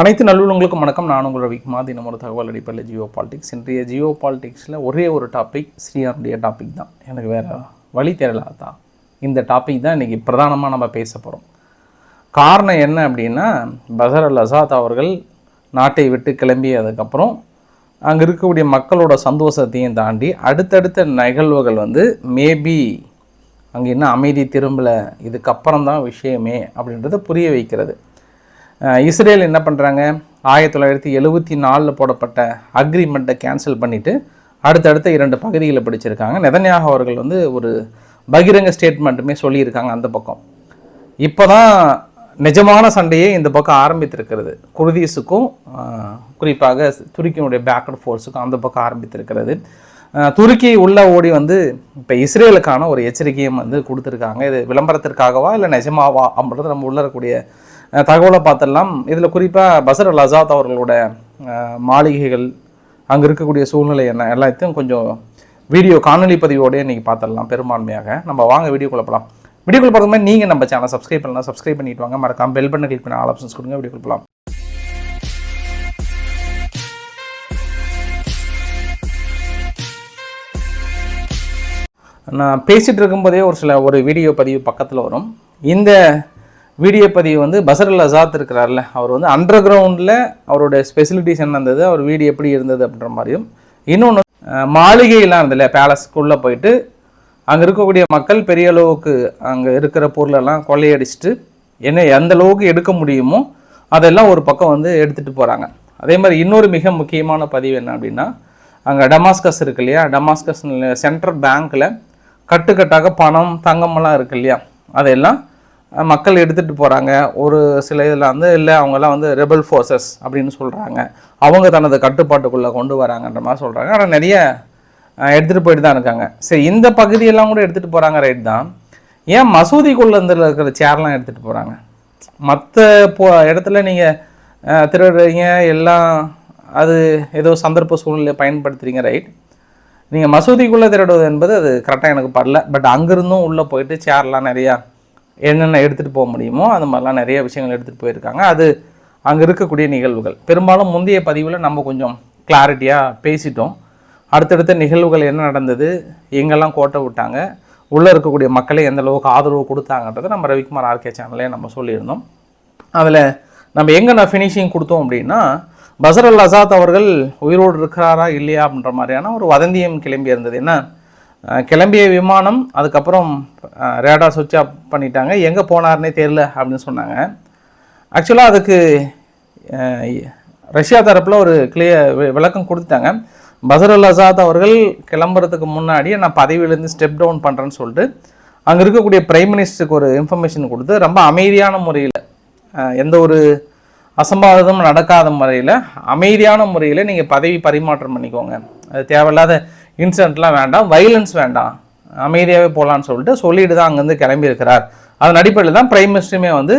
அனைத்து நல்லுள்ளங்களுக்கும் வணக்கம். நான் உங்கள் ரவிக்குமார் தினம் ஒரு தகவல் அடிப்படையில் ஜியோ பாலிடிக்ஸ். இன்றைய ஜியோ பாலிடிக்ஸில் ஒரே ஒரு டாபிக் ஸ்ரீயாருடைய டாபிக் தான். எனக்கு வேறு வழி தெரியல தான் இந்த டாபிக் தான் இன்றைக்கி பிரதானமாக நம்ம பேச போகிறோம் காரணம் என்ன அப்படின்னா பசர் அல் அசாத் அவர்கள் நாட்டை விட்டு கிளம்பியதுக்கப்புறம் அங்கே இருக்கக்கூடிய மக்களோட சந்தோஷத்தையும் தாண்டி அடுத்தடுத்த நிகழ்வுகள் வந்து மேபி அங்கே இன்னும் அமைதி திரும்பலை இதுக்கப்புறம் தான் விஷயமே அப்படின்றத புரிய வைக்கிறது. இஸ்ரேல் என்ன பண்ணுறாங்க ஆயிரத்தி தொள்ளாயிரத்தி எழுபத்தி நாலில் போடப்பட்ட அக்ரிமெண்ட்டை கேன்சல் பண்ணிவிட்டு அடுத்தடுத்த இரண்டு பகுதிகளை பிடிச்சிருக்காங்க. நெதன்யாக அவர்கள் வந்து ஒரு பகிரங்க ஸ்டேட்மெண்ட்டுமே சொல்லியிருக்காங்க அந்த பக்கம். இப்போ தான் நிஜமான சண்டையே இந்த பக்கம் ஆரம்பித்திருக்கிறது. குர்தீஸுக்கும் குறிப்பாக துருக்கியினுடைய பேக்கட் ஃபோர்ஸுக்கும் அந்த பக்கம் ஆரம்பித்திருக்கிறது. துருக்கி உள்ள ஓடி வந்து இப்போ இஸ்ரேலுக்கான ஒரு எச்சரிக்கையும் வந்து கொடுத்துருக்காங்க. இது விளம்பரத்திற்காகவா இல்லை நிஜமாவா அப்படின்றது நம்ம உள்ள இருக்கக்கூடிய தகவலை பார்த்துடலாம். இதில் குறிப்பாக பசர் அல் அசாத் அவர்களோட மாளிகைகள் அங்கே இருக்கக்கூடிய சூழ்நிலை என்ன எல்லாத்தையும் கொஞ்சம் வீடியோ காணொலி பதிவோடய இன்றைக்கி பார்த்துடலாம் பெரும்பான்மையாக. நம்ம வாங்க வீடியோக்குள்ள குழப்பலாம் வீடியோக்குள்ள குழப்பறது மாதிரி நீங்கள் நம்ம சேனல் சப்ஸ்கிரைப் பண்ணலாம் சப்ஸ்கிரைப் பண்ணிட்டு வாங்க. மறக்காமல் பெல் பட்டன் கிளிக் பண்ண ஆல் ஆப்ஷன்ஸ் கொடுங்க வீடியோ குழப்பலாம் நான் பேசிகிட்டு இருக்கும்போதே ஒரு சில ஒரு வீடியோ பதிவு பக்கத்தில் வரும். இந்த வீடியோ பதிவு வந்து பசர் அசாத் இருக்கிறார்ல அவர் வந்து அண்டர் கிரவுண்டில் அவரோட ஸ்பெசிலிட்டிஸ் என்ன இருந்தது அவர் வீடு எப்படி இருந்தது அப்படின்ற மாதிரியும். இன்னொன்று மாளிகையெல்லாம் இருந்ததுல பேலஸ்க்குள்ளே போயிட்டு அங்கே இருக்கக்கூடிய மக்கள் பெரிய அளவுக்கு அங்கே இருக்கிற பொருளெல்லாம் கொள்ளையடிச்சிட்டு என்ன எந்த அளவுக்கு எடுக்க முடியுமோ அதெல்லாம் ஒரு பக்கம் வந்து எடுத்துகிட்டு போகிறாங்க அதே மாதிரி இன்னொரு மிக முக்கியமான பதிவு என்ன அப்படின்னா அங்கே டமாஸ்கஸ் இருக்கு இல்லையா டமாஸ்கஸ் சென்ட்ரல் பேங்க்கில் கட்டுக்கட்டாக பணம் தங்கமெல்லாம் இருக்கு இல்லையா அதெல்லாம் மக்கள் எடுத்துகிட்டு போகிறாங்க ஒரு சில இதில் வந்து இல்லை அவங்கெல்லாம் வந்து ரெபல் ஃபோர்ஸஸ் அப்படின்னு சொல்கிறாங்க அவங்க தனது கட்டுப்பாட்டுக்குள்ளே கொண்டு வராங்கன்ற மாதிரி சொல்கிறாங்க ஆனால் நிறைய எடுத்துகிட்டு போயிட்டு தான் இருக்காங்க. சரி இந்த பகுதியெல்லாம் கூட எடுத்துகிட்டு போகிறாங்க ரைட் தான். ஏன் மசூதிக்குள்ளே இருந்து இருக்கிற சேர்லாம் எடுத்துகிட்டு போகிறாங்க மற்ற போ இடத்துல நீங்கள் திருடுறீங்க எல்லாம் அது ஏதோ சந்தர்ப்ப சூழ்நிலையை பயன்படுத்துகிறீங்க ரைட் நீங்கள் மசூதிக்குள்ளே திருடுவது என்பது அது கரெக்டாக எனக்கு படல. பட் அங்கேருந்தும் உள்ளே போயிட்டு சேர்லாம் நிறையா என்னென்ன எடுத்துகிட்டு போக முடியுமோ அந்த மாதிரிலாம் நிறைய விஷயங்கள் எடுத்துகிட்டு போயிருக்காங்க. அது அங்கே இருக்கக்கூடிய நிகழ்வுகள். பெரும்பாலும் முந்தைய பதிவில் நம்ம கொஞ்சம் கிளாரிட்டியாக பேசிட்டோம். அடுத்தடுத்த நிகழ்வுகள் என்ன நடந்தது எங்கெல்லாம் கோட்டை விட்டாங்க உள்ளே இருக்கக்கூடிய மக்களை எந்த அளவுக்கு ஆதரவு கொடுத்தாங்கன்றதை நம்ம ரவிக்குமார் ஆர்கே சேனல்லே நம்ம சொல்லியிருந்தோம். அதில் நம்ம எங்கே நான் ஃபினிஷிங் கொடுத்தோம் அப்படின்னா பசர் அல் அசாத் அவர்கள் உயிரோடு இருக்கிறாரா இல்லையா அப்படின்ற மாதிரியான ஒரு வதந்தியம் கிளம்பி இருந்தது என்ன? கிளம்பிய விமானம் அதுக்கப்புறம் ரேடார் சுவிட்ச் ஆஃப் பண்ணிட்டாங்க. எங்கே போனார்னே தெரில அப்படின்னு சொன்னாங்க. ஆக்சுவலாக அதுக்கு ரஷ்யா தரப்பில் ஒரு கிளியர் விளக்கம் கொடுத்துட்டாங்க. பசர் அசாத் அவர்கள் கிளம்புறதுக்கு முன்னாடி நான் பதவியிலேருந்து ஸ்டெப் டவுன் பண்ணுறேன்னு சொல்லிட்டு அங்கே இருக்கக்கூடிய பிரைம் மினிஸ்டருக்கு ஒரு இன்ஃபர்மேஷன் கொடுத்து ரொம்ப அமைதியான முறையில் எந்த ஒரு அசம்பாவிதமும் நடக்காத முறையில் அமைதியான முறையில் நீங்கள் பதவி பரிமாற்றம் பண்ணிக்கோங்க. அது தேவையில்லாத இன்சிடென்ட்லாம் வேண்டாம் வைலன்ஸ் வேண்டாம். அமைதியாகவே போகலான்னு சொல்லிட்டு சொல்லிட்டு தான் அங்கேருந்து கிளம்பியிருக்கிறார். அதன் அடிப்படையில் தான் பிரைம் மினிஸ்டருமே வந்து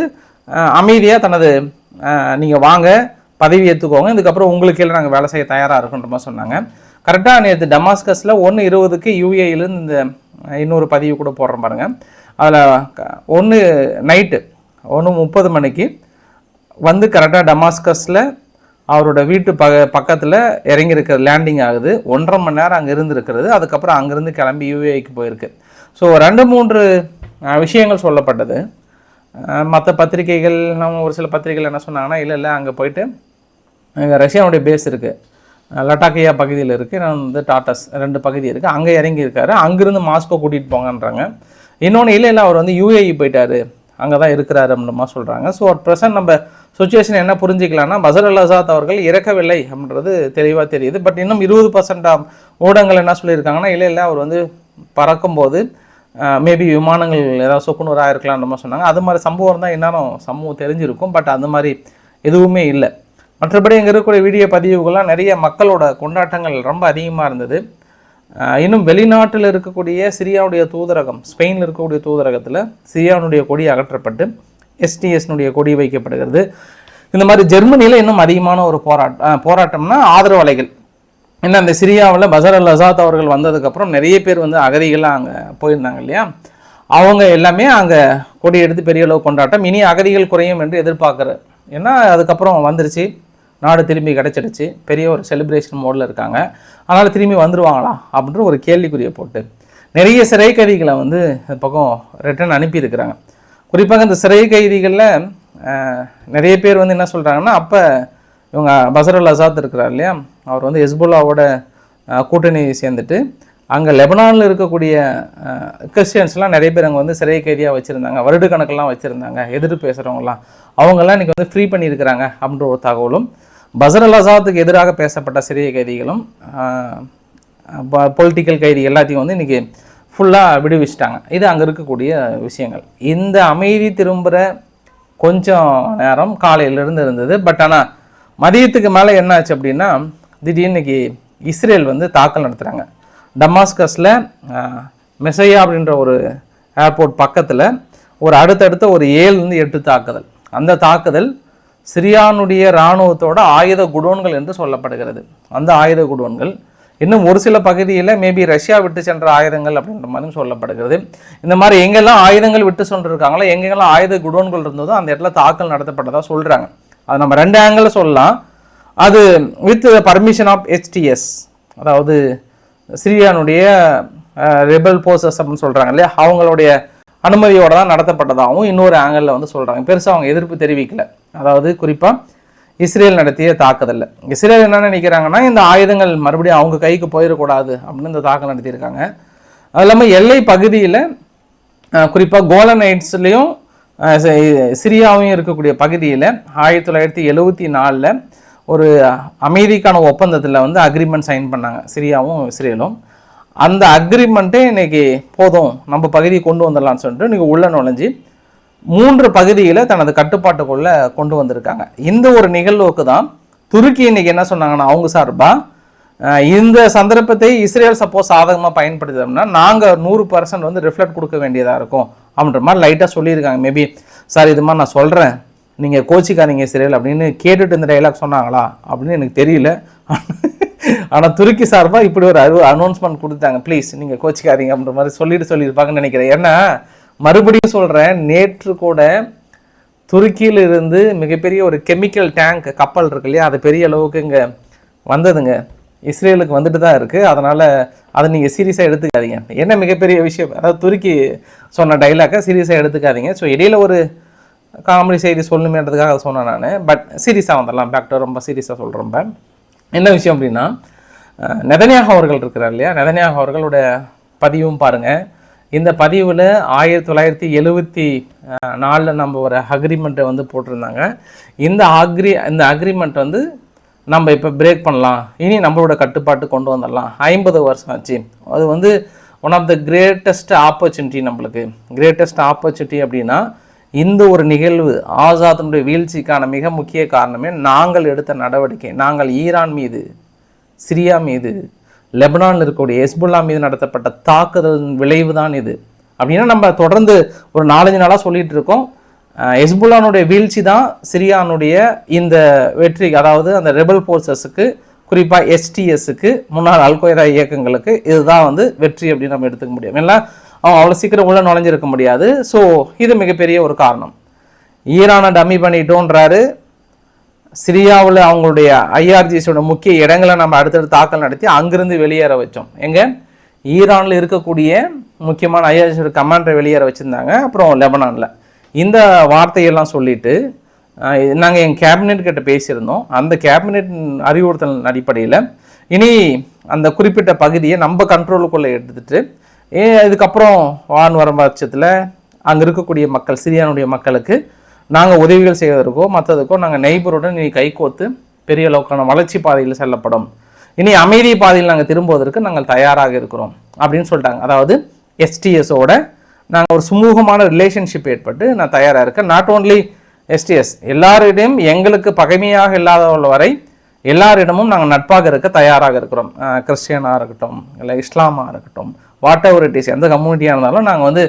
அமைதியாக தனது நீங்கள் வாங்க பதவி ஏற்றுக்கோங்க இதுக்கப்புறம் உங்களுக்கு கீழே நாங்கள் வேலை செய்ய தயாராக இருக்குன்ற மாதிரி சொன்னாங்க. கரெக்டாக நேற்று டமாஸ்கஸில் ஒன்று இருபதுக்கு யூஏயிலேருந்து இந்த இன்னொரு பதிவு கூட போடுறோம் பாருங்கள் அதில் ஒன்று நைட்டு ஒன்று முப்பது மணிக்கு வந்து கரெக்டாக டமாஸ்கஸில் அவரோட வீட்டு ப பக்கத்தில் இறங்கியிருக்க லேண்டிங் ஆகுது. ஒன்றரை மணி நேரம் அங்கே இருந்திருக்கிறது. அதுக்கப்புறம் அங்கேருந்து கிளம்பி யூஏஐக்கு போயிருக்கு. ஸோ ரெண்டு மூன்று விஷயங்கள் சொல்லப்பட்டது. மற்ற பத்திரிகைகள் நம்ம ஒரு சில பத்திரிகைகள் என்ன சொன்னாங்கன்னா இல்லை இல்லை அங்கே போயிட்டு அங்கே ரஷ்யாவுடைய பேஸ் இருக்குது லட்டாக்கியா பகுதியில் இருக்குது நான் வந்து டாட்டஸ் ரெண்டு பகுதி இருக்குது அங்கே இறங்கியிருக்காரு. அங்கேருந்து மாஸ்கோ கூட்டிகிட்டு போங்கன்றாங்க. இன்னொன்று இல்லை இல்லை அவர் வந்து யூஏஇ போயிட்டார். அங்கே தான் இருக்கிறாரு அப்படின்ற மாதிரி சொல்கிறாங்க ஸோ அட் ப்ரெசன்ட் நம்ம சுச்சுவேஷன் என்ன புரிஞ்சிக்கலாம்னா பசர் அல் அசாத் அவர்கள் இறக்கவில்லை அப்படின்றது தெளிவாக தெரியுது. பட் இன்னும் இருபது பர்சன்டாம் ஊடகங்கள் என்ன சொல்லியிருக்காங்கன்னா இல்லை இல்லை அவர் வந்து பறக்கும்போது மேபி விமானங்கள் ஏதாவது சொக்குநூறாக இருக்கலாம் மாதிரி சொன்னாங்க. அது மாதிரி சம்பவம் தான் இன்னும் சம்பவம் தெரிஞ்சிருக்கும். பட் அந்த மாதிரி எதுவுமே இல்லை. மற்றபடி இங்கே இருக்கக்கூடிய வீடியோ பதிவுகள்லாம் நிறைய மக்களோட கொண்டாட்டங்கள் ரொம்ப அதிகமாக இருந்தது. இன்னும் வெளிநாட்டில் இருக்கக்கூடிய சிரியாவுடைய தூதரகம் ஸ்பெயினில் இருக்கக்கூடிய தூதரகத்தில் சிரியாவுடைய கொடி அகற்றப்பட்டு எஸ்டிஎஸ்னுடைய கொடி வைக்கப்படுகிறது. இந்த மாதிரி ஜெர்மனியில் இன்னும் அதிகமான ஒரு போராட்டம் போராட்டம்னா ஆதரவு அலைகள். ஏன்னா அந்த சிரியாவில் பசர் அல் அசாத் அவர்கள் வந்ததுக்கப்புறம் நிறைய பேர் வந்து அகதிகளாக அங்கே போயிருந்தாங்க இல்லையா? அவங்க எல்லாமே அங்கே கொடி எடுத்து பெரிய அளவு கொண்டாட்டம். இனி அகதிகள் குறையும் என்று எதிர்பார்க்குற ஏன்னா அதுக்கப்புறம் வந்துருச்சு. நாடு திரும்பி கிடச்சிடுச்சு. பெரிய ஒரு செலிப்ரேஷன் மோடில் இருக்காங்க. அதனால் திரும்பி வந்துடுவாங்களா அப்படின்ற ஒரு கேள்விக்குறியை போட்டு. நிறைய சிறை கைதிகளை வந்து பக்கம் ரிட்டர்ன் அனுப்பியிருக்கிறாங்க. குறிப்பாக இந்த சிறை கைதிகளில் நிறைய பேர் வந்து என்ன சொல்கிறாங்கன்னா அப்போ இவங்க பசருல் அசாத் இருக்கிறார் இல்லையா? அவர் வந்து ஹெஸ்புல்லாவோட கூட்டணி சேர்ந்துட்டு அங்கே லெபனானில் இருக்கக்கூடிய கிறிஸ்டியன்ஸ்லாம் நிறைய பேர் அங்கே வந்து சிறை கைதியாக வச்சுருந்தாங்க. வருடக்கணக்கெல்லாம் வச்சுருந்தாங்க எதிர்த்து பேசுகிறவங்களாம் அவங்கெல்லாம் இன்றைக்கி வந்து ஃப்ரீ பண்ணியிருக்கிறாங்க அப்படின்ற ஒரு தகவலும் பசர் அல் அசாத்துக்கு எதிராக பேசப்பட்ட சிறை கைதிகளும் பொலிட்டிக்கல் கைதி எல்லாத்தையும் வந்து இன்றைக்கி ஃபுல்லாக விடுவிச்சிட்டாங்க. இது அங்கே இருக்கக்கூடிய விஷயங்கள். இந்த அமைதி திரும்புகிற கொஞ்சம் நேரம் காலையிலேருந்து இருந்தது. பட் ஆனால் மதியத்துக்கு மேலே என்ன ஆச்சு அப்படின்னா திடீர்னு இன்னைக்கு இஸ்ரேல் வந்து தாக்கல் நடத்துகிறாங்க டமாஸ்கஸில் மெசையா அப்படின்ற ஒரு ஏர்போர்ட் பக்கத்தில் ஒரு அடுத்தடுத்த ஒரு ஏழுலேருந்து எட்டு தாக்குதல். அந்த தாக்குதல் சிரியானுடைய இராணுவத்தோட ஆயுத குடோன்கள் என்று சொல்லப்படுகிறது. அந்த ஆயுத குடோன்கள் இன்னும் ஒரு சில பகுதியில் மேபி ரஷ்யா விட்டு சென்ற ஆயுதங்கள் அப்படின்ற மாதிரியும் சொல்லப்படுகிறது. இந்த மாதிரி எங்கெல்லாம் ஆயுதங்கள் விட்டு சென்றிருக்காங்களோ எங்கெல்லாம் ஆயுத குடோன்கள் இருந்ததோ அந்த இடத்துல தாக்கல் நடத்தப்பட்டதாக சொல்கிறாங்க அது நம்ம ரெண்டு ஆங்கிளில் சொல்லலாம். அது வித் பர்மிஷன் ஆஃப் ஹெச்டிஎஸ் அதாவது சிரியானுடைய ரெபல் போர்சஸ் அப்படின்னு சொல்கிறாங்க இல்லையா? அவங்களுடைய அனுமதியோடு தான் நடத்தப்பட்டதாகவும் இன்னொரு ஆங்கிளில் வந்து சொல்கிறாங்க பெருசாக அவங்க எதிர்ப்பு தெரிவிக்கல. அதாவது குறிப்பாக இஸ்ரேல் நடத்திய தாக்குதல்ல இஸ்ரேல் என்ன நினைக்கிறாங்கன்னா இந்த ஆயுதங்கள் மறுபடியும் அவங்க கைக்கு போயிடக்கூடாது அப்படின்னு இந்த தாக்கல் நடத்தியிருக்காங்க. அது இல்லாமல் எல்லை பகுதியில் குறிப்பாக கோலனைட்ஸ்லேயும் சிரியாவையும் இருக்கக்கூடிய பகுதியில் ஆயிரத்தி தொள்ளாயிரத்தி எழுவத்தி நாலில் ஒரு அமைதிக்கான ஒப்பந்தத்தில் வந்து அக்ரிமெண்ட் சைன் பண்ணாங்க சிரியாவும் இஸ்ரேலும். அந்த அக்ரிமெண்ட்டே இன்னைக்கு போதும் நம்ம பகுதியை கொண்டு வந்துடலாம்னு சொல்லிட்டு இன்றைக்கி உள்ள நுழைஞ்சு மூன்று பகுதியில் தனது கட்டுப்பாட்டுக்குள்ள கொண்டு வந்திருக்காங்க. இந்த ஒரு நிகழ்வுக்கு தான் துருக்கி இன்னைக்கு என்ன சொன்னாங்கன்னா அவங்க சார்பாக இந்த சந்தர்ப்பத்தை இஸ்ரேல் சப்போஸ் சாதகமாக பயன்படுத்தோம்னா நாங்கள் நூறு பர்சன்ட் வந்து ரிஃப்ளெக்ட் கொடுக்க வேண்டியதாக இருக்கும் அப்படின்ற மாதிரி லைட்டாக சொல்லியிருக்காங்க. மேபி சார் இது மாதிரி நான் சொல்கிறேன் நீங்கள் கோச்சிக்காதீங்க இஸ்ரேல் அப்படின்னு கேட்டுட்டு இந்த டைலாக் சொன்னாங்களா அப்படின்னு எனக்கு தெரியல. ஆனால் துருக்கி சார்பாக இப்படி ஒரு அரு அனௌன்ஸ்மெண்ட் கொடுத்தாங்க ப்ளீஸ் நீங்கள் கோச்சிக்காதீங்க அப்படின்ற மாதிரி சொல்லிட்டு சொல்லியிருப்பாங்கன்னு நினைக்கிறேன். ஏன்னா மறுபடியும் சொல்கிறேன் நேற்று கூட துருக்கியில் இருந்து மிகப்பெரிய ஒரு கெமிக்கல் டேங்க் கப்பல் இருக்கு இல்லையா? அது பெரிய அளவுக்கு இங்கே வந்ததுங்க. இஸ்ரேலுக்கு வந்துட்டு தான் இருக்குது அதனால் அதை நீங்கள் சீரியஸாக எடுத்துக்காதீங்க. என்ன மிகப்பெரிய விஷயம்? அதாவது துருக்கி சொன்ன டைலாக்கை சீரியஸாக எடுத்துக்காதீங்க. ஸோ இடையில ஒரு காமெடி செய்தி சொல்லணுமேன்றதுக்காக அதை சொன்னேன் நான். பட் சீரியஸாக வந்துடலாம். பேக்டர் ரொம்ப சீரியஸாக சொல்கிறேன் என்ன விஷயம் அப்படின்னா அஹ், அவர்கள் இருக்கிறார் இல்லையா? நெதன்யாகு அவர்களோட பதிவும் பாருங்கள் இந்த பதிவில் ஆயிரத்தி தொள்ளாயிரத்தி எழுபத்தி நாலில் நம்ம ஒரு அக்ரிமெண்ட்டை வந்து போட்டிருந்தாங்க. இந்த அக்ரி இந்த அக்ரிமெண்ட் வந்து நம்ம இப்போ பிரேக் பண்ணலாம். இனி நம்மளோட கட்டுப்பாட்டு கொண்டு வந்துடலாம். ஐம்பது வருஷம் ஆச்சு. அது வந்து one of the greatest opportunity நம்மளுக்கு. கிரேட்டஸ்ட் ஆப்பர்ச்சுனிட்டி அப்படின்னா இந்த ஒரு நிகழ்வு ஆசாத்தினுடைய வீழ்ச்சிக்கான மிக முக்கிய காரணமே நாங்கள் எடுத்த நடவடிக்கை. நாங்கள் ஈரான் மீது சிரியா மீது லெபனானில் இருக்கக்கூடிய ஹெஸ்புல்லா மீது நடத்தப்பட்ட தாக்குதலின் விளைவு தான் இது. அப்படின்னா நம்ம தொடர்ந்து ஒரு நாலஞ்சு நாளாக சொல்லிகிட்டு இருக்கோம். ஹெஸ்புல்லானுடைய வீழ்ச்சி தான் சிரியானுடைய இந்த வெற்றி அதாவது அந்த ரெபல் ஃபோர்ஸஸுக்கு குறிப்பாக எஸ்டிஎஸ்க்கு முன்னாள் அல்கொய்தா இயக்கங்களுக்கு இதுதான் வந்து வெற்றி அப்படின்னு நம்ம எடுத்துக்க முடியும். ஏன்னா அவன் அவ்வளோ சீக்கிரம் உள்ளே நுழைஞ்சிருக்க முடியாது. ஸோ இது மிகப்பெரிய ஒரு காரணம். ஈரானை டம்மி பண்ணிட்டோன்றாரு சிரியாவில் அவங்களுடைய ஐஆர்ஜிசியோட முக்கிய இடங்களை நம்ம அடுத்தடுத்து தாக்கல் நடத்தி அங்கிருந்து வெளியேற வச்சோம். எங்கே? ஈரானில் இருக்கக்கூடிய முக்கியமான ஐஆர்ஜியோட கமாண்டரை வெளியேற வச்சுருந்தாங்க. அப்புறம் லெபனானில். இந்த வார்த்தையெல்லாம் சொல்லிட்டு நாங்கள் என் கேபினெட் கிட்ட பேசியிருந்தோம். அந்த கேபினெட் அறிவுறுத்தல் அடிப்படையில் இனி அந்த குறிப்பிட்ட பகுதியை நம்ம கண்ட்ரோலுக்குள்ளே எடுத்துட்டு ஏ இதுக்கப்புறம் வான் வரும் பட்சத்தில் அங்கே இருக்கக்கூடிய மக்கள் சிரியானுடைய மக்களுக்கு நாங்கள் உதவிகள் செய்வதற்கோ மற்றதுக்கோ நாங்கள் நெய்பருடன் இனி கைகோத்து பெரிய அளவுக்கான வளர்ச்சி பாதையில் செல்லப்படும். இனி அமைதி பாதையில் நாங்கள் திரும்புவதற்கு நாங்கள் தயாராக இருக்கிறோம் அப்படின்னு சொல்லிட்டாங்க. அதாவது எஸ்டிஎஸோட நாங்கள் ஒரு சுமூகமான ரிலேஷன்ஷிப் ஏற்பட்டு நான் தயாராக இருக்கேன். நாட் ஓன்லி எஸ்டிஎஸ் எல்லாரிடையும் எங்களுக்கு பகைமையாக இல்லாதவர்கள் வரை எல்லாரிடமும் நாங்கள் நட்பாக இருக்க தயாராக இருக்கிறோம். கிறிஸ்டியனாக இருக்கட்டும் இல்லை இஸ்லாமாக இருக்கட்டும் வாட் எவர் இட் இஸ் எந்த கம்யூனிட்டியாக இருந்தாலும் நாங்கள் வந்து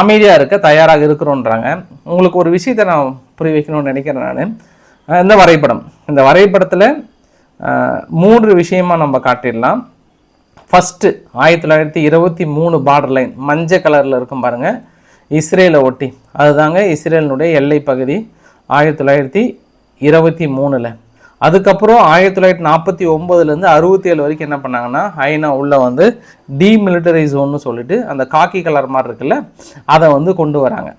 அமைதியாக இருக்க தயாராக இருக்கிறோன்றாங்க. உங்களுக்கு ஒரு விஷயத்தை நான் புரிய வைக்கணும்னு நினைக்கிறேன் நான். இந்த வரைபடம். இந்த வரைபடத்தில் மூன்று விஷயமாக நம்ம காட்டிடலாம். ஃபஸ்ட்டு ஆயிரத்தி தொள்ளாயிரத்தி இருபத்தி மூணு பார்டர் லைன் மஞ்சள் கலரில் இருக்கும் பாருங்கள் இஸ்ரேலை ஒட்டி. அதுதாங்க இஸ்ரேலினுடைய எல்லை பகுதி. ஆயிரத்தி தொள்ளாயிரத்தி இருபத்தி மூணில். அதுக்கப்புறம் ஆயிரத்தி தொள்ளாயிரத்தி நாற்பத்தி ஒம்பதுலேருந்து அறுபத்தி ஏழு வரைக்கும் என்ன பண்ணாங்கன்னா ஐநா உள்ளே வந்து டிமிலிட்டரி ஜோன்னு சொல்லிட்டு அந்த காக்கி கலர் மாதிரி இருக்குல்ல அதை வந்து கொண்டு வராங்க.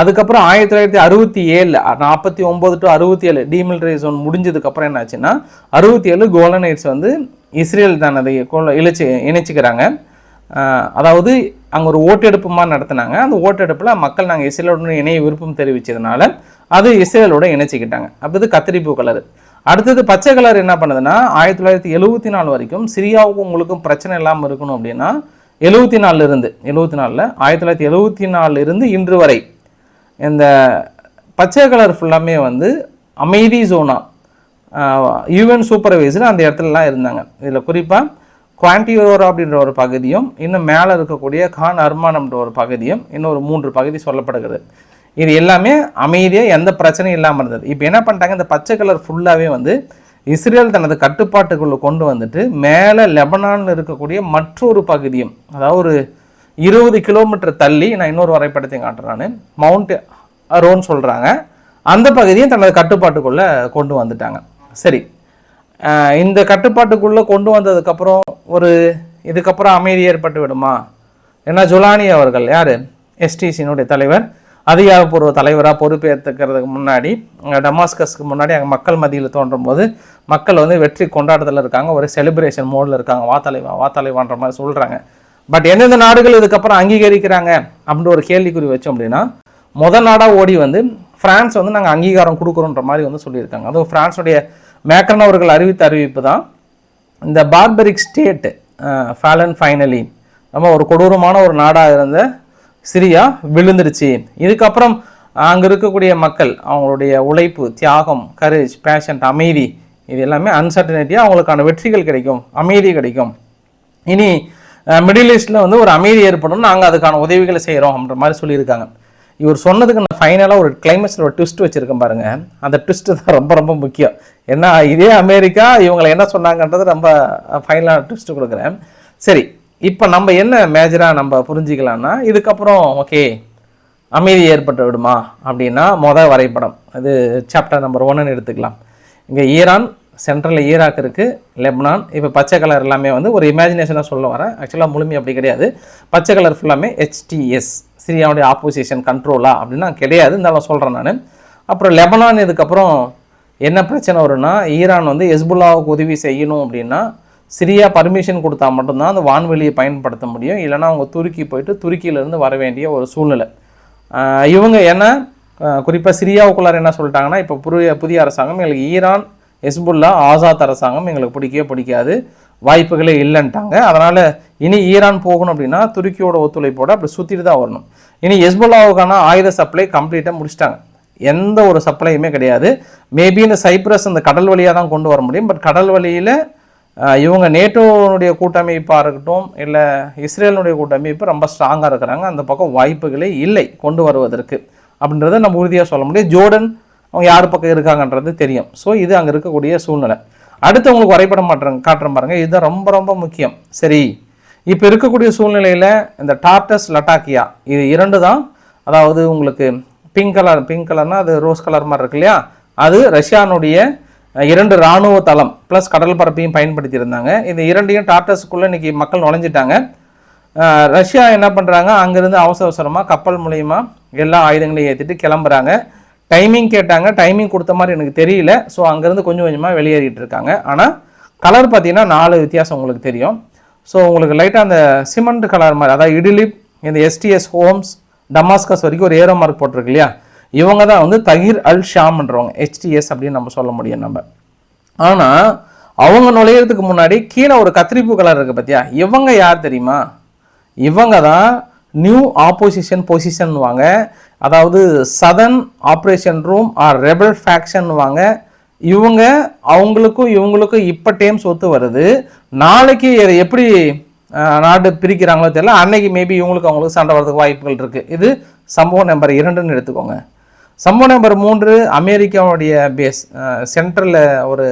அதுக்கப்புறம் ஆயிரத்தி தொள்ளாயிரத்தி அறுபத்தி ஏழு நாற்பத்தி ஒம்பது டு அறுபத்தி ஏழு டிமிலிட்டரி ஜோன் முடிஞ்சதுக்கப்புறம் என்னாச்சுன்னா அறுபத்தி ஏழு கோலனைட்ஸ் வந்து இஸ்ரேல் தான் அதை இழைச்சி இணைச்சிக்கிறாங்க. அதாவது அங்கே ஒரு ஓட்டெடுப்பு மாதிரி நடத்தினாங்க. அந்த ஓட்டெடுப்பில் மக்கள் நாங்கள் இஸ்ரேலோட இணைய விருப்பம் தெரிவித்ததுனால அது இஸ்ரேலோட இணைச்சிக்கிட்டாங்க. அப்போது கத்திரிப்பூ கலர். அடுத்தது பச்சை கலர் என்ன பண்ணுதுன்னா ஆயிரத்தி தொள்ளாயிரத்தி எழுபத்தி நாலு வரைக்கும் சிரியாவுக்கும் உங்களுக்கும் பிரச்சனை இல்லாமல் இருக்கணும் அப்படின்னா எழுபத்தி நாலுலேருந்து எழுபத்தி நாலில் ஆயிரத்தி தொள்ளாயிரத்தி எழுபத்தி நாலுல இருந்து இன்று வரை இந்த பச்சை கலர் ஃபுல்லாமே வந்து அமைதி ஜோனா யூஎன் சூப்பர்வைசர் அந்த இடத்துலலாம் இருந்தாங்க. இதில் குறிப்பாக குவான்டியோரா அப்படின்ற ஒரு பகுதியும் இன்னும் மேலே இருக்கக்கூடிய கான் அர்மானம்ன்ற ஒரு பகுதியும் இன்னும் ஒரு மூன்று பகுதி சொல்லப்படுகிறது. இது எல்லாமே அமைதியாக எந்த பிரச்சனையும் இல்லாமல் இருந்தது. இப்போ என்ன பண்ணிட்டாங்க? இந்த பச்சை கலர் ஃபுல்லாகவே வந்து இஸ்ரேல் தனது கட்டுப்பாட்டுக்குள்ளே கொண்டு வந்துட்டு மேலே லெபனானில் இருக்கக்கூடிய மற்றொரு பகுதியும் அதாவது ஒரு இருபது கிலோமீட்டர் தள்ளி நான் இன்னொரு வரைபடத்தையும் காட்டுறேன் நான் மவுண்ட் அரோன்னு சொல்கிறாங்க அந்த பகுதியும் தனது கட்டுப்பாட்டுக்குள்ளே கொண்டு வந்துட்டாங்க. சரி. இந்த கட்டுப்பாட்டுக்குள்ளே கொண்டு வந்ததுக்கப்புறம் ஒரு இதுக்கப்புறம் அமைதி ஏற்பட்டு விடுமா? ஏன்னா ஜுலானி அவர்கள் யார்? எஸ்டிசியினுடைய தலைவர். அதிகாரப்பூர்வ தலைவராக பொறுப்பேற்றுக்கிறதுக்கு முன்னாடி டமாஸ்கஸ்க்கு முன்னாடி அங்கே மக்கள் மத்தியில் தோன்றும் போது மக்கள் வந்து வெற்றி கொண்டாட்டத்தில் இருக்காங்க ஒரு செலிப்ரேஷன் மோடில் இருக்காங்க. வா தலைவா வா தலைவான்ற மாதிரி சொல்கிறாங்க பட் எந்தெந்த நாடுகள் இதுக்கப்புறம் அங்கீகரிக்கிறாங்க அப்படின்ற ஒரு கேள்விக்குறி வச்சோம் அப்படின்னா முத நாடாக ஓடி வந்து ஃப்ரான்ஸ் வந்து நாங்கள் அங்கீகாரம் கொடுக்குறோன்ற மாதிரி வந்து சொல்லியிருக்காங்க. அதுவும் ஃப்ரான்ஸுடைய மேக்ரன் அவர்கள் அறிவித்த அறிவிப்பு தான் இந்த பார்பரிக் ஸ்டேட்டு ஃபேலன் ஃபைனலி நம்ம ஒரு கொடூரமான ஒரு நாடாக இருந்த சிரியா விழுந்துருச்சு இதுக்கப்புறம் அங்கே இருக்கக்கூடிய மக்கள் அவங்களுடைய உழைப்பு தியாகம் கரேஜ் பேஷண்ட் அமைதி இது எல்லாமே அன்சர்டனிட்டியாக அவங்களுக்கான வெற்றிகள் கிடைக்கும் அமைதி கிடைக்கும். இனி மிடில் ஈஸ்டில் வந்து ஒரு அமைதி ஏற்படும் நாங்கள் அதுக்கான உதவிகளை செய்கிறோம் அப்படின்ற மாதிரி சொல்லியிருக்காங்க. இவர் சொன்னதுக்கு நான் ஃபைனலாக ஒரு கிளைமேக்ஸில் ஒரு ட்விஸ்ட் வச்சுருக்கேன் பாருங்கள் அந்த ட்விஸ்ட்டு தான் ரொம்ப ரொம்ப முக்கியம். ஏன்னா இதே அமெரிக்கா இவங்களை என்ன சொன்னாங்கன்றது ரொம்ப ஃபைனலாக ட்விஸ்ட்டு கொடுக்குறேன். சரி இப்போ நம்ம என்ன மேஜராக நம்ம புரிஞ்சிக்கலாம்னா இதுக்கப்புறம் ஓகே அமைதி ஏற்பட்டு விடுமா? அப்படின்னா மொதல் வரைபடம். அது சாப்டர் நம்பர் ஒன்னு எடுத்துக்கலாம். இங்கே ஈரான் சென்ட்ரலில் ஈராக் இருக்குது லெபனான். இப்போ பச்சை கலர் எல்லாமே வந்து ஒரு இமேஜினேஷனாக சொல்ல வரேன். ஆக்சுவலாக முழுமை அப்படி கிடையாது. பச்சை கலர் ஃபுல்லாமே ஹெச்டிஎஸ் சிரியாவுடைய ஆப்போசிஷன் கண்ட்ரோலா அப்படின்னா கிடையாது இருந்தாலும் சொல்கிறேன் நான். அப்புறம் லெபனான் இதுக்கப்புறம் என்ன பிரச்சனை வரும்னா ஈரான் வந்து ஹெஸ்புல்லாவுக்கு உதவி செய்யணும் அப்படின்னா சிரியா பர்மிஷன் கொடுத்தா மட்டும்தான் அந்த வான்வெளியை பயன்படுத்த முடியும். இல்லைனா அவங்க துருக்கி போயிட்டு துருக்கியிலேருந்து வர வேண்டிய ஒரு சூழ்நிலை. இவங்க என்ன? குறிப்பாக சிரியாவுக்குள்ளார என்ன சொல்லிட்டாங்கன்னா இப்போ புதிய புதிய அரசாங்கம் எங்களுக்கு ஈரான் ஹெஸ்புல்லா ஆசாத் அரசாங்கம் எங்களுக்கு பிடிக்கவே பிடிக்காது. வாய்ப்புகளே இல்லைன்ட்டாங்க. அதனால் இனி ஈரான் போகணும் அப்படின்னா துருக்கியோட ஒத்துழைப்போட அப்படி சுற்றிட்டு தான் வரணும். இனி ஹெஸ்புல்லாவுக்கான ஆயுத சப்ளை கம்ப்ளீட்டாக முடிச்சிட்டாங்க. எந்த ஒரு சப்ளையுமே கிடையாது. மேபி இந்த சைப்ரஸ் அந்த கடல் வழியாக தான் கொண்டு வர முடியும். பட் கடல் வழியில் இவங்க நேட்டோனுடைய கூட்டமைப்பாக இருக்கட்டும் இல்லை இஸ்ரேலினுடைய கூட்டமைப்பு ரொம்ப ஸ்ட்ராங்காக இருக்கிறாங்க. அந்த பக்கம் வாய்ப்புகளே இல்லை கொண்டு வருவதற்கு. அப்படின்றத நம்ம உறுதியாக சொல்ல முடியும். ஜோர்டன் அவங்க யார் பக்கம் இருக்காங்கன்றது தெரியும். ஸோ இது அங்கே இருக்கக்கூடிய சூழ்நிலை. அடுத்து உங்களுக்கு வரைபடம் மாட்டுறேன் காட்டுறேன் பாருங்க. இதுதான் ரொம்ப ரொம்ப முக்கியம். சரி இப்போ இருக்கக்கூடிய சூழ்நிலையில் இந்த டார்டஸ் லட்டாக்கியா இது இரண்டு தான். அதாவது உங்களுக்கு பிங்க் கலர் பிங்க் கலர்னால் அது ரோஸ் கலர் மாதிரி இருக்கு இல்லையா? அது ரஷ்யானுடைய இரண்டு இராணுவ தளம் ப்ளஸ் கடல் பரப்பையும் பயன்படுத்தியிருந்தாங்க. இந்த இரண்டையும் டார்டஸ்க்குள்ளே இன்னைக்கு மக்கள் நுழைஞ்சிட்டாங்க. ரஷ்யா என்ன பண்ணுறாங்க அங்கேருந்து அவசர அவசரமாக கப்பல் மூலயமா எல்லா ஆயுதங்களையும் ஏற்றிட்டு கிளம்புறாங்க. டைமிங் கேட்டாங்க. டைமிங் கொடுத்த மாதிரி எனக்கு தெரியல. ஸோ அங்கேருந்து கொஞ்சம் கொஞ்சமாக வெளியேறிட்டு இருக்காங்க. ஆனால் கலர் பார்த்தீங்கன்னா நாலு வித்தியாசம் உங்களுக்கு தெரியும். ஸோ உங்களுக்கு லைட்டாக அந்த சிமெண்ட் கலர் மாதிரி அதாவது இடிலிப் இந்த எஸ்டிஎஸ் ஹோம்ஸ் டமாஸ்கஸ் வரைக்கும் ஒரு ஏரோ மார்க் போட்டிருக்கு இல்லையா? இவங்க தான் வந்து தகிர் அல் ஷாம்ன்றவங்க ஹெச்டிஎஸ் அப்படின்னு நம்ம சொல்ல முடியும் நம்ம. ஆனால் அவங்க நுழையிறதுக்கு முன்னாடி கீழே ஒரு கத்திரிப்பூ கலர் இருக்குது பார்த்தியா இவங்க யார் தெரியுமா? இவங்க தான் நியூ ஆப்போசிஷன் பொசிஷன் வாங்க அதாவது southern operation room or rebel faction வாங்க இவங்க அவங்களுக்கும் இவங்களுக்கும் இப்போ டேம்ஸ் ஒத்து வருது. நாளைக்கு எப்படி நாடு பிரிக்கிறாங்களோ தெரியல. அன்னைக்கு மேபி இவங்களுக்கு அவங்களுக்கு சண்டை வரதுக்கு வாய்ப்புகள் இருக்குது இது சம்பவம் நம்பர் இரண்டுன்னு எடுத்துக்கோங்க. சம்பவம் நம்பர் மூன்று அமெரிக்காவுடைய பேஸ் சென்ட்ரலில் ஒரு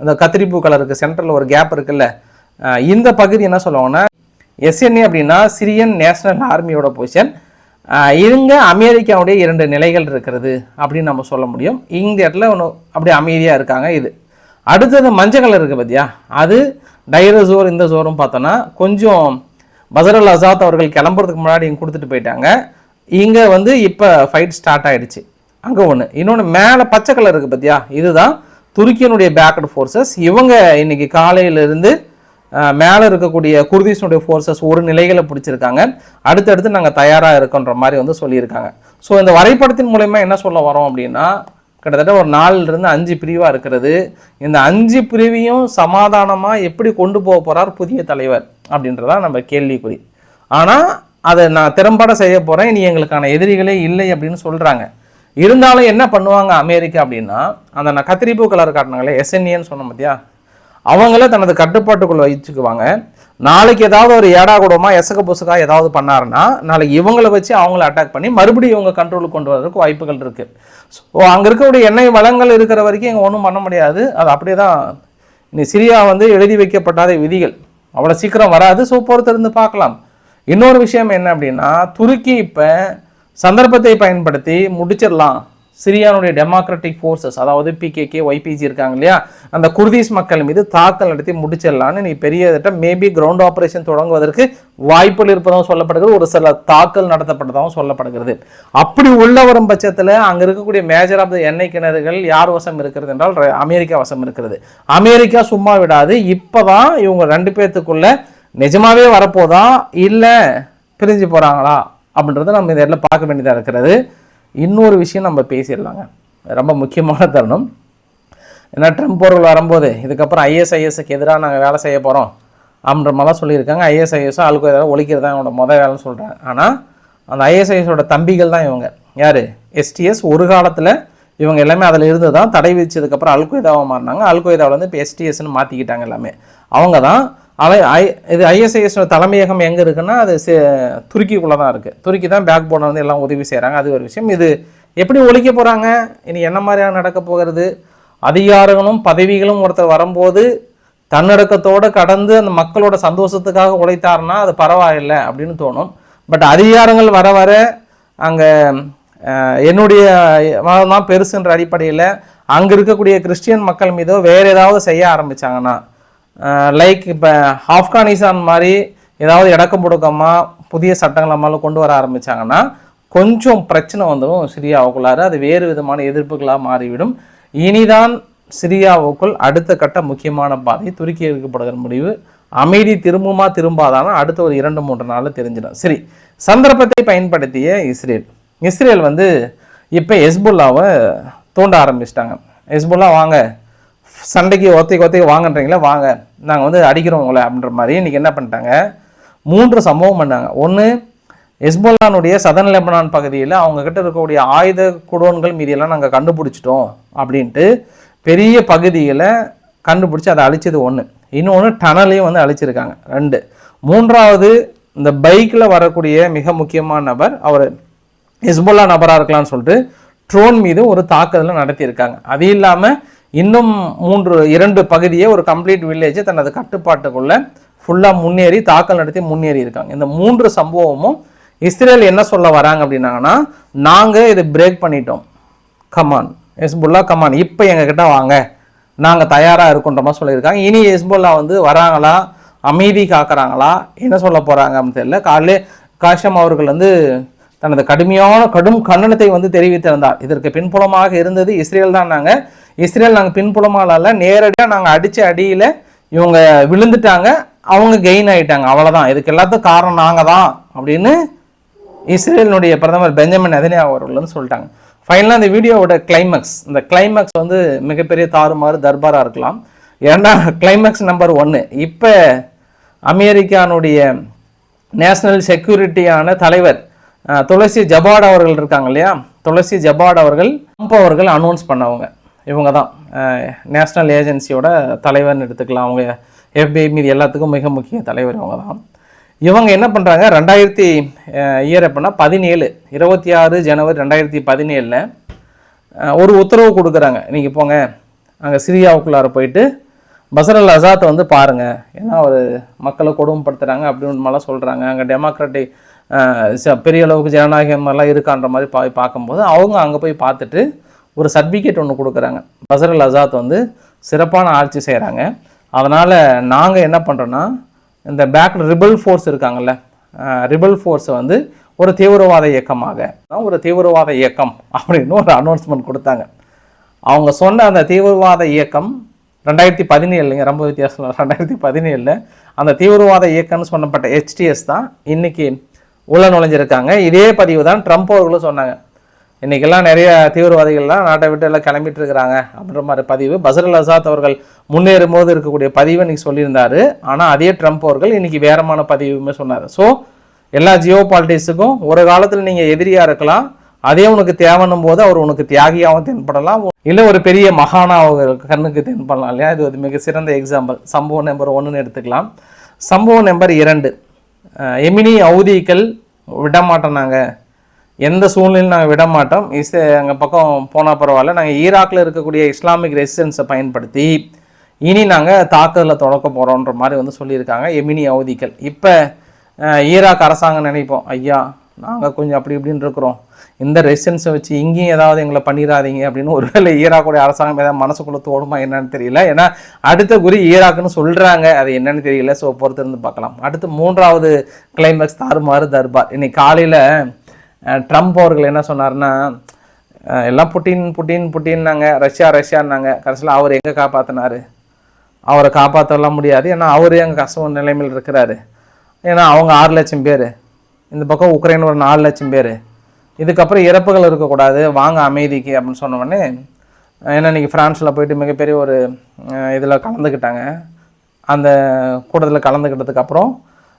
அந்த கத்திரிப்பூ கலருக்கு சென்ட்ரலில் ஒரு கேப் இருக்குல்ல. இந்த பகுதி என்ன சொல்லுவாங்கன்னா எஸ்என்ஏ அப்படின்னா சிரியன் நேஷனல் ஆர்மியோட பொசிஷன் இருங்க அமெரிக்காவுடைய இரண்டு நிலைகள் இருக்கிறது அப்படின்னு நம்ம சொல்ல முடியும். இந்த இடத்துல ஒன்று அப்படியே அமைதியாக இருக்காங்க இது. அடுத்தது மஞ்சள் கலர் இருக்குது பார்த்தியா அது டைர ஜோர் இந்த ஜோரும் பார்த்தோன்னா கொஞ்சம் பசரல் அசாத் அவர்கள் கிளம்புறதுக்கு முன்னாடி இங்கே கொடுத்துட்டு போயிட்டாங்க. இங்கே வந்து இப்போ ஃபைட் ஸ்டார்ட் ஆகிடுச்சு அங்கே ஒன்று இன்னொன்று மேலே பச்சை கலர் இருக்குது பார்த்தியா இதுதான் துருக்கியனுடைய பேக்கட் ஃபோர்ஸஸ் இவங்க இன்னைக்கு காலையிலிருந்து மேலே இருக்கக்கூடிய குர்திஷனுடைய ஃபோர்ஸஸ் ஒரு நிலைகளை பிடிச்சிருக்காங்க. அடுத்தடுத்து நாங்கள் தயாராக இருக்கோன்ற மாதிரி வந்து சொல்லியிருக்காங்க. ஸோ இந்த வரைபடத்தின் மூலயமா என்ன சொல்ல வரோம் அப்படின்னா கிட்டத்தட்ட ஒரு நாலுலேருந்து அஞ்சு பிரிவாக இருக்கிறது. இந்த அஞ்சு பிரிவையும் சமாதானமாக எப்படி கொண்டு போக போகிறார் புதிய தலைவர் அப்படின்றதான் நம்ம கேள்விக்குறி. ஆனால் அதை நான் திறம்பட செய்ய போகிறேன் இனி எங்களுக்கான எதிரிகளே இல்லை அப்படின்னு சொல்கிறாங்க இருந்தாலும் என்ன பண்ணுவாங்க அமெரிக்கா அப்படின்னா அந்த நான் கத்திரிப்பூ கலர் காட்டினாங்களே எஸ்என்ஏன்னு சொன்ன பார்த்தியா அவங்கள தனது கட்டுப்பாட்டுக்குள்ள வச்சுக்குவாங்க. நாளைக்கு ஏதாவது ஒரு ஏடா கூடமா எசக புசுக்கா ஏதாவது பண்ணாருன்னா நாளைக்கு இவங்கள வச்சு அவங்கள அட்டாக் பண்ணி மறுபடியும் இவங்க கண்ட்ரோலுக்கு கொண்டு வரதுக்கு வாய்ப்புகள் இருக்குது ஸோ அங்கே இருக்கக்கூடிய எண்ணெய் வளங்கள் இருக்கிற வரைக்கும் இங்கே ஒன்றும் பண்ண முடியாது. அது அப்படியே தான் இனி சிரியா வந்து எழுதி வைக்கப்படாத விதிகள். அவ்வளோ சீக்கிரம் வராது. ஸோ பொறுத்திருந்து பார்க்கலாம். இன்னொரு விஷயம் என்ன அப்படின்னா துருக்கி இப்போ சந்தர்ப்பத்தை பயன்படுத்தி முடிச்சிடலாம். சிரியானுடைய டெமோக்ராட்டிக் ஃபோர்ஸஸ் அதாவது பிகேகே ஒய்பிஜி இருக்காங்க இல்லையா? அந்த குர்தீஸ் மக்கள் மீது தாக்கல் நடத்தி முடிச்சிடலான்னு நீ பெரிய திட்டம். மேபி கிரவுண்ட் ஆப்ரேஷன் தொடங்குவதற்கு வாய்ப்புகள் இருப்பதாகவும் சொல்லப்படுகிறது. ஒரு சில தாக்கல் நடத்தப்பட்டதாகவும் சொல்லப்படுகிறது. அப்படி உள்ள வரும் பட்சத்தில் அங்கே இருக்கக்கூடிய மேஜர் ஆஃப் த எண்ணெய் கிணறுகள் யார் வசம் இருக்கிறது என்றால் ர- அமெரிக்கா வசம் இருக்கிறது. அமெரிக்கா சும்மா விடாது. இப்போ தான் இவங்க ரெண்டு பேர்த்துக்குள்ள நிஜமாவே வரப்போதா? இல்லை பிரிஞ்சு போகிறாங்களா அப்படின்றத நம்ம இந்த இடத்துல பார்க்க வேண்டியதாக இருக்கிறது. இன்னொரு விஷயம் நம்ம பேசிடலாங்க. ரொம்ப முக்கியமான தருணம். ஏன்னா ட்ரம்ப் அவர்கள் வரும்போது இதுக்கப்புறம் ஐஎஸ்ஐஎஸ்க்கு எதிராக நாங்கள் வேலை செய்ய போகிறோம் அப்படின்ற மாதிரிலாம் சொல்லியிருக்காங்க. ஐஎஸ்ஐஎஸ் ஆளுக்கு எதாவது ஒழிக்கிறது தான் அவனோட மொதல் வேலைன்னு சொல்கிறாங்க ஆனால் அந்த ஐஎஸ்ஐஎஸோட தம்பிகள் தான் இவங்க. யார்? எஸ்டிஎஸ் ஒரு காலத்தில் இவங்க எல்லாமே அதில் இருந்து தான் தடை விதிச்சதுக்கப்புறம் அல்கொய்தாவாக மாறினாங்க. அல்கொய்தாவில் வந்து இப்போ எஸ்டிஎஸ்ன்னு மாற்றிக்கிட்டாங்க எல்லாமே. அவங்க தான் அவை ஐ இது ஐஎஸ்ஐஎஸ் தலைமையகம் எங்கே இருக்குன்னா அது சே துருக்கிக்குள்ளே தான் இருக்குது துருக்கி தான் பேக் போர்டில் வந்து எல்லாம் உதவி செய்கிறாங்க அது ஒரு விஷயம். இது எப்படி ஒழிக்க போகிறாங்க இனி என்ன மாதிரியாக நடக்க போகிறது? அதிகாரங்களும் பதவிகளும் ஒருத்தர் வரும்போது தன்னடக்கத்தோடு கடந்து அந்த மக்களோட சந்தோஷத்துக்காக உழைத்தார்னா அது பரவாயில்லை அப்படின்னு தோணும். பட் அதிகாரங்கள் வர வர அங்கே என்னுடைய மதம் தான் பெருசுன்ற அடிப்படையில் அங்கே இருக்கக்கூடிய கிறிஸ்டியன் மக்கள் மீதோ வேறு ஏதாவது செய்ய ஆரம்பித்தாங்கன்னா லைக் இப்போ ஆப்கானிஸ்தான் மாதிரி ஏதாவது இடக்கம் புடக்கமா புதிய சட்டங்கள் நம்மளால கொண்டு வர ஆரம்பித்தாங்கன்னா கொஞ்சம் பிரச்சனை வந்துடும் சிரியாவுக்குள்ளார. அது வேறு விதமான எதிர்ப்புகளாக மாறிவிடும். இனிதான் சிரியாவுக்குள் அடுத்த கட்ட முக்கியமான பாதை துருக்கி எடுக்கப்படுகிற முடிவு. அமைதி திரும்புமா திரும்பாதானா அடுத்த ஒரு இரண்டு மூன்று நாளில் தெரிஞ்சிடும். சரி சந்தர்ப்பத்தை பயன்படுத்திய இஸ்ரேல். இஸ்ரேல் வந்து இப்போ எஸ்புல்லாவை தூண்ட ஆரம்பிச்சிட்டாங்க. எஸ்புல்லா வாங்க. சண்டைக்கு ஒத்தைக்கு ஒத்தைக்கு வாங்கன்றீங்களா வாங்க. நாங்கள் வந்து அடிக்கிறோம் உங்களை அப்படின்ற மாதிரி. இன்றைக்கி என்ன பண்ணிட்டாங்க? மூன்று சம்பவம் பண்ணாங்க. ஒன்று ஹெஸ்போல்லானுடைய சதன் லெபனான் பகுதியில் அவங்கக்கிட்ட இருக்கக்கூடிய ஆயுத குடோன்கள் மீதியெல்லாம் நாங்கள் கண்டுபிடிச்சிட்டோம் அப்படின்ட்டு பெரிய பகுதிகளை கண்டுபிடிச்சி அதை அழிச்சது ஒன்று இன்னொன்று டனலையும் வந்து அழிச்சிருக்காங்க. ரெண்டு மூன்றாவது இந்த பைக்கில் வரக்கூடிய மிக முக்கியமான நபர் அவர் ஹெஸ்போல்லா நபராக இருக்கலாம்னு சொல்லிட்டு ட்ரோன் மீது ஒரு தாக்குதலை நடத்தியிருக்காங்க. அது இல்லாமல் இன்னும் மூன்று இரண்டு பகுதியை ஒரு கம்ப்ளீட் வில்லேஜை தனது கட்டுப்பாட்டுக்குள்ள ஃபுல்லாக முன்னேறி தாக்கல் நடத்தி முன்னேறி இருக்காங்க. இந்த மூன்று சம்பவமும் இஸ்ரேல் என்ன சொல்ல வராங்க அப்படின்னாங்கன்னா நாங்கள் இதை பிரேக் பண்ணிட்டோம். கமான் ஹெஸ்புல்லா கமான் இப்போ எங்ககிட்ட வாங்க. நாங்கள் தயாராக இருக்கின்ற மாதிரி சொல்லியிருக்காங்க. இனி ஹெஸ்புல்லா வந்து வராங்களா? அமைதி காக்குறாங்களா? என்ன சொல்ல போகிறாங்க அப்படின்னு தெரியல. காலையிலே காஷம் அவர்கள் வந்து தனது கடுமையான கடும் கண்டனத்தை வந்து தெரிவித்திருந்தார். இதற்கு பின்புலமாக இருந்தது இஸ்ரேல் தான் நாங்கள் இஸ்ரேல் நாங்கள் பின்புலமாக நேரடியாக நாங்கள் அடித்த அடியில் இவங்க விழுந்துட்டாங்க. அவங்க கெயின் ஆகிட்டாங்க அவ்வளோதான் இதுக்கு எல்லாத்துக்கும் காரணம் நாங்கள் தான் அப்படின்னு இஸ்ரேலினுடைய பிரதமர் பெஞ்சமின் நெதன்யாகு அவர்கள்னு சொல்லிட்டாங்க. ஃபைனலாக இந்த வீடியோவோட கிளைமேக்ஸ் இந்த கிளைமேக்ஸ் வந்து மிகப்பெரிய தாறுமாறு தர்பாராக இருக்கலாம். ஏன்னா கிளைமேக்ஸ் நம்பர் ஒன்று இப்போ அமெரிக்கானுடைய நேஷனல் செக்யூரிட்டியான தலைவர் துளசி ஜபாட் அவர்கள் இருக்காங்க இல்லையா? துளசி ஜபாட் அவர்கள் ட்ரம்ப் அவர்கள் அனௌன்ஸ் பண்ணவங்க. இவங்க தான் நேஷ்னல் ஏஜென்சியோட தலைவர்னு எடுத்துக்கலாம். அவங்க எஃபிஐ மீது எல்லாத்துக்கும் மிக முக்கிய தலைவர் இவங்க தான் இவங்க என்ன பண்ணுறாங்க ரெண்டாயிரத்தி இயர் எப்படின்னா பதினேழு இருபத்தி ஆறு ஜனவரி ரெண்டாயிரத்தி பதினேழில் ஒரு உத்தரவு கொடுக்குறாங்க. நீங்கள் போங்க அங்கே சிரியாவுக்குள்ளார போயிட்டு பசர் அல் அசாத்தை வந்து பாருங்கள் ஏன்னா அவர் மக்களை கொடுமைப்படுத்துகிறாங்க அப்படின்னு மாதிரிலாம் சொல்கிறாங்க அங்கே டெமோக்ராட்டிக் ச- பெரிய அளவுக்கு ஜனநாயகம் எல்லாம் இருக்கான்ற மாதிரி பா பார்க்கும்போது அவங்க அங்கே போய் பார்த்துட்டு ஒரு சர்டிஃபிகேட் ஒன்று கொடுக்குறாங்க. பசரல் அசாத் வந்து சிறப்பான ஆட்சி செய்கிறாங்க அதனால் நாங்கள் என்ன பண்ணுறோன்னா இந்த பேக் ரிபல் ஃபோர்ஸ் இருக்காங்கல்ல ரிபல் ஃபோர்ஸை வந்து ஒரு தீவிரவாத இயக்கமாக ஒரு தீவிரவாத இயக்கம் அப்படின்னு ஒரு அனௌன்ஸ்மெண்ட் கொடுத்தாங்க. அவங்க சொன்ன அந்த தீவிரவாத இயக்கம் ரெண்டாயிரத்தி பதினேழுங்க ரொம்ப வித்தியாசம் ரெண்டாயிரத்தி பதினேழில் அந்த தீவிரவாத இயக்கம்னு சொன்னப்பட்ட ஹெச்டிஎஸ் தான் இன்றைக்கி உள்ள நுழைஞ்சிருக்காங்க. இதே பதிவு தான் ட்ரம்ப் அவர்களும் சொன்னாங்க. இன்னைக்கெல்லாம் நிறைய தீவிரவாதிகள்லாம் நாட்டை விட்டு எல்லாம் கிளம்பிட்டு இருக்கிறாங்க அப்படின்ற மாதிரி பதிவு. பசர் அல் அவர்கள் முன்னேறும் போது இருக்கக்கூடிய பதிவை இன்னைக்கு சொல்லியிருந்தார். ஆனால் அதே ட்ரம்ப் அவர்கள் இன்றைக்கி வேறமான பதிவுமே சொன்னார். ஸோ எல்லா ஜியோ பாலிட்டிக்ஸுக்கும் ஒரு காலத்தில் நீங்கள் எதிரியாக இருக்கலாம். அதே உனக்கு தேவைன்னும் போது அவர் உனக்கு தியாகியாகவும் தென்படலாம். இல்லை ஒரு பெரிய மகானா கண்ணுக்கு தென்படலாம் இல்லையா? இது ஒரு மிக சிறந்த எக்ஸாம்பிள் சம்பவம் நம்பர் ஒன்றுன்னு எடுத்துக்கலாம். சம்பவம் நம்பர் இரண்டு. எமினி அவதிகள் விட நாங்கள் எந்த சூழ்நிலையும் நாங்கள் விட மாட்டோம் இஸ் எங்கள் பக்கம் போனால் பரவாயில்ல. நாங்கள் ஈராக்கில் இருக்கக்கூடிய இஸ்லாமிக் ரெசிடென்ஸை பயன்படுத்தி இனி நாங்கள் தாக்குதலில் தொடக்க போகிறோன்ற மாதிரி வந்து சொல்லியிருக்காங்க. எமினி அவதிகள் இப்போ ஈராக் அரசாங்கம் நினைப்போம். ஐயா நாங்கள் கொஞ்சம் அப்படி இப்படின்னு இருக்கிறோம். இந்த ரெசிடென்ஸை வச்சு இங்கேயும் ஏதாவது எங்களை பண்ணிடாதீங்க அப்படின்னு ஒருவேளை ஈராக்குடைய அரசாங்கம் ஏதாவது மனசுக்குள்ளே தோடுமா என்னன்னு தெரியல. ஏன்னா அடுத்த குறி ஈராக்குன்னு சொல்கிறாங்க அது என்னன்னு தெரியல. ஸோ பொறுத்திருந்து பார்க்கலாம். அடுத்து மூன்றாவது கிளைமேக்ஸ் தாறுமாறு தர்பார். இன்னைக்கு காலையில் ட்ரம்ப் அவர்கள் என்ன சொன்னார்னா எல்லாம் புட்டின் புட்டின் புட்டின்னாங்க. ரஷ்யா ரஷ்யான்னாங்க. கடைசியில் அவர் எங்கே காப்பாற்றினார் அவரை காப்பாற்றலாம் முடியாது. ஏன்னா அவர் எங்கள் கஷ்ட நிலைமையில் இருக்கிறாரு. ஏன்னா அவங்க ஆறு லட்சம் பேர். இந்த பக்கம் உக்ரைன் ஒரு நாலு லட்சம் பேர். இதுக்கப்புறம் இறப்புகள் இருக்கக்கூடாது. வாங்க அமைதிக்கு அப்படின்னு சொன்ன ஏன்னா இன்னைக்கு ஃப்ரான்ஸில் போயிட்டு மிகப்பெரிய ஒரு இதில் கலந்துக்கிட்டாங்க. அந்த கூட்டத்தில் கலந்துக்கிட்டதுக்கப்புறம்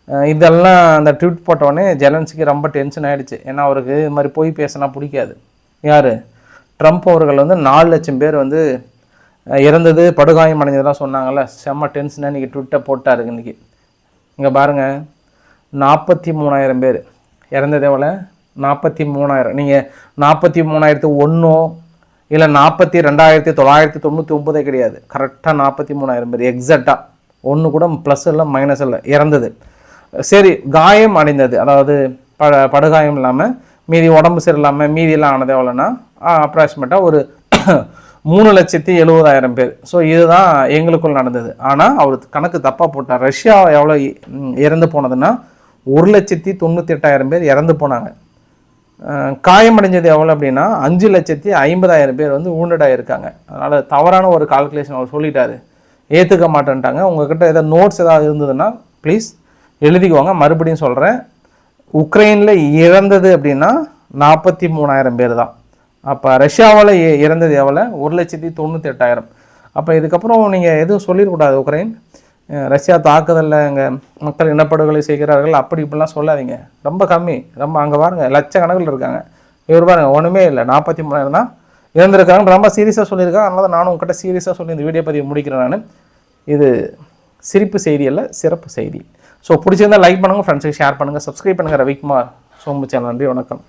இதெல்லாம் அந்த ட்வீட் போட்டோடனே ஜெலன்ஸ்க்கு ரொம்ப டென்ஷன் ஆகிடுச்சு ஏன்னா அவருக்கு இது மாதிரி போய் பேசினா பிடிக்காது. யார்? ட்ரம்ப் அவர்கள் வந்து நாலு லட்சம் பேர் வந்து இறந்தது படுகாயம் அடைஞ்சதெல்லாம் சொன்னாங்கள்ல செம்ம டென்ஷனாக இன்றைக்கி ட்விட்டை போட்டாருக்கு இன்னைக்கு. இங்கே பாருங்கள் நாற்பத்தி மூணாயிரம் பேர். இறந்ததே போல் நாற்பத்தி மூணாயிரம். நீங்கள் நாற்பத்தி மூணாயிரத்து ஒன்றோ இல்லை நாற்பத்தி ரெண்டாயிரத்தி தொள்ளாயிரத்தி தொண்ணூற்றி ஒம்பதே கிடையாது. கரெக்டாக நாற்பத்தி மூணாயிரம் பேர். எக்ஸாக்டாக ஒன்று கூட ப்ளஸ் இல்லை மைனஸ் இல்லை. இறந்தது. சரி காயம் அடைந்தது. அதாவது ப படுகாயம் இல்லாமல் மீதி உடம்பு சரியில்லாமல் மீதியெல்லாம் ஆனது எவ்வளோன்னா அப்ராக்சிமேட்டாக ஒரு மூணு லட்சத்தி எழுபதாயிரம் பேர். ஸோ இதுதான் எங்களுக்குள் நடந்தது. ஆனால் அவர் கணக்கு தப்பாக போட்டார். ரஷ்யா எவ்வளோ இறந்து போனதுன்னா ஒரு லட்சத்தி தொண்ணூற்றி எட்டாயிரம் பேர் இறந்து போனாங்க. காயமடைஞ்சது எவ்வளோ அப்படின்னா அஞ்சு லட்சத்தி ஐம்பதாயிரம் பேர் வந்து ஊண்டடாக இருக்காங்க. அதனால் தவறான ஒரு கால்குலேஷன் அவர் சொல்லிட்டாரு. ஏற்றுக்க மாட்டேன்ட்டாங்க. உங்ககிட்ட ஏதாவது நோட்ஸ் ஏதாவது இருந்ததுன்னா ப்ளீஸ் எழுதிக்குவாங்க மறுபடியும் சொல்கிறேன் உக்ரைனில் இறந்தது அப்படின்னா நாற்பத்தி மூணாயிரம் பேர் தான் அப்போ ரஷ்யாவில் இறந்தது எவ்வளோ ஒரு லட்சத்தி தொண்ணூற்றி எட்டாயிரம் அப்போ இதுக்கப்புறம் நீங்கள் எதுவும் சொல்லிடக்கூடாது உக்ரைன். ரஷ்யா தாக்குதலில் அங்கே மக்கள் இனப்படுகொலை செய்கிறார்கள் அப்படி இப்படிலாம் சொல்லாதீங்க. ரொம்ப கம்மி. ரொம்ப அங்கே பாருங்கள் லட்சக்கணக்கில் இருக்காங்க. இவர் பாருங்க ஒன்றுமே இல்லை. நாற்பத்தி மூணாயிரம் தான் இறந்துருக்காங்க. ரொம்ப சீரியஸாக சொல்லியிருக்காங்க. அதனால தான் நானும் உங்ககிட்ட சீரியஸாக சொல்லி இந்த வீடியோ பதிவு முடிக்கிறேன் நான். இது சிரிப்பு செய்தி அல்ல சிறப்பு செய்தி. ஸோ பிடிச்சிருந்தா லைக் பண்ணுங்கள் ஃப்ரெண்ட்ஸுக்கு ஷேர் பண்ணுங்கள் சப்ஸ்கிரைப் பண்ணுங்கள் ரவிக்குமார். சோமு சேனல் நன்றி வணக்கம்.